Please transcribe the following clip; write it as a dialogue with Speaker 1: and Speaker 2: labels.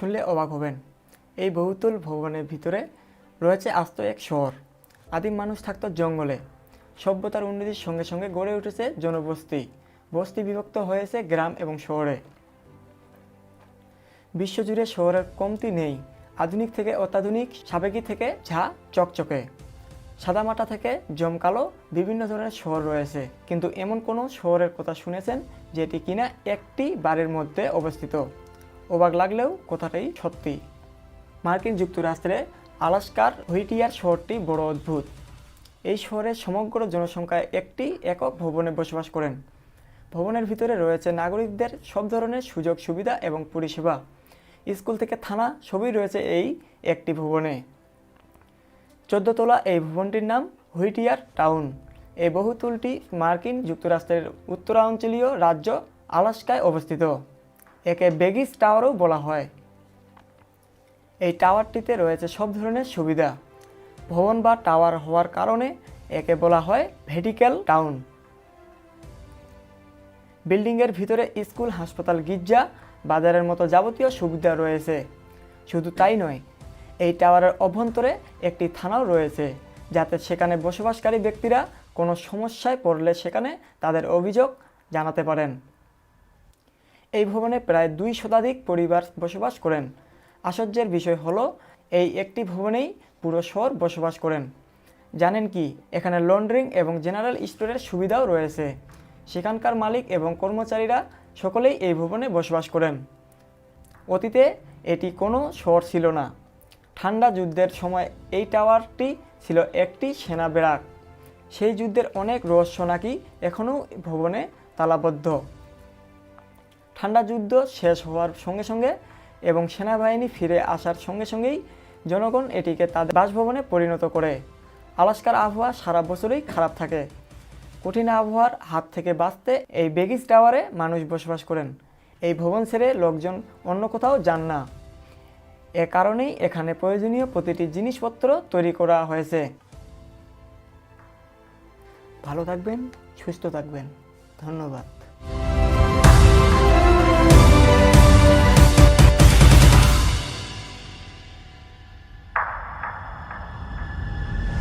Speaker 1: শুনলে অবাক হবেন। এই বহুতল ভবনের ভিতরে রয়েছে আস্ত এক শহর। আদিম মানুষ থাকতো জঙ্গলে। সভ্যতার উন্নতির সঙ্গে সঙ্গে গড়ে উঠেছে জনবস্তি। বস্তি বিভক্ত হয়েছে গ্রাম এবং শহরে। বিশ্বজুড়ে শহরের কমতি নেই। আধুনিক থেকে অত্যাধুনিক, সাবেকি থেকে ঝা চকচকে। সাদামাটা থেকে জমকালো বিভিন্ন ধরনের শহর রয়েছে। কিন্তু এমন কোনো শহরের কথা শুনেছেন যেটি কিনা একটি বাড়ির মধ্যে অবস্থিত। অবাক লাগলেও কথাটাই সত্যি। মার্কিন যুক্তরাষ্ট্রে আলাস্কার হুইটিয়ার শহরটি বড় অদ্ভুত। এই শহরের সমগ্র জনসংখ্যা একটি একক ভবনে বসবাস করেন। ভবনের ভিতরে রয়েছে নাগরিকদের সব ধরনের সুযোগ, সুবিধা এবং পরিষেবা। স্কুল থেকে থানা সবই রয়েছে এই একটি ভবনে। চোদ্দতলা এই ভবনটির নাম হুইটিয়ার টাউন। এই বহুতলটি মার্কিন যুক্তরাষ্ট্রের উত্তরাঞ্চলীয় রাজ্য আলাস্কায় অবস্থিত। একে বেগিস টাওয়ারও বলা হয়। এই টাওয়ারটিতে রয়েছে সব ধরনের সুবিধা। ভবন বা টাওয়ার হওয়ার কারণে একে বলা হয় ভেটিক্যাল টাউন। বিল্ডিংয়ের ভিতরে স্কুল, হাসপাতাল, গির্জা, বাজারের মতো যাবতীয় সুবিধা রয়েছে। শুধু তাই নয়, এই টাওয়ারের অভ্যন্তরে একটি থানাও রয়েছে, যাতে সেখানে বসবাসকারী ব্যক্তিরা কোনো সমস্যায় পড়লে সেখানে তাদের অভিযোগ জানাতে পারেন। এই ভবনে প্রায় দুই শতাধিক পরিবার বসবাস করেন। আশ্চর্যের বিষয় হলো, এই একটি ভবনেই পুরো শহর বসবাস করেন। জানেন কি, এখানে লন্ড্রিং এবং জেনারেল স্টোরের সুবিধাও রয়েছে। সেখানকার মালিক এবং কর্মচারীরা সকলেই এই ভবনে বসবাস করেন। অতীতে এটি কোনো শহর ছিল না। ঠান্ডা যুদ্ধের সময় এই টাওয়ারটি ছিল একটি সেনা ব্যারাক। সেই যুদ্ধের অনেক রহস্য নাকি এখনও ভবনে তালাবদ্ধ। ঠান্ডা যুদ্ধ শেষ হওয়ার সঙ্গে সঙ্গে এবং সেনাবাহিনী ফিরে আসার সঙ্গে সঙ্গেই জনগণ এটিকে তাদের বাসভবনে পরিণত করে। আলাস্কার আবহাওয়া সারা বছরই খারাপ থাকে। কঠিন আবহাওয়ার হাত থেকে বাঁচতে এই বেগিস টাওয়ারে মানুষ বসবাস করেন। এই ভবন ছেড়ে লোকজন অন্য কোথাও যান না। এ কারণেই এখানে প্রয়োজনীয় প্রতিটি জিনিসপত্র তৈরি করা হয়েছে। ভালো থাকবেন, সুস্থ থাকবেন। ধন্যবাদ।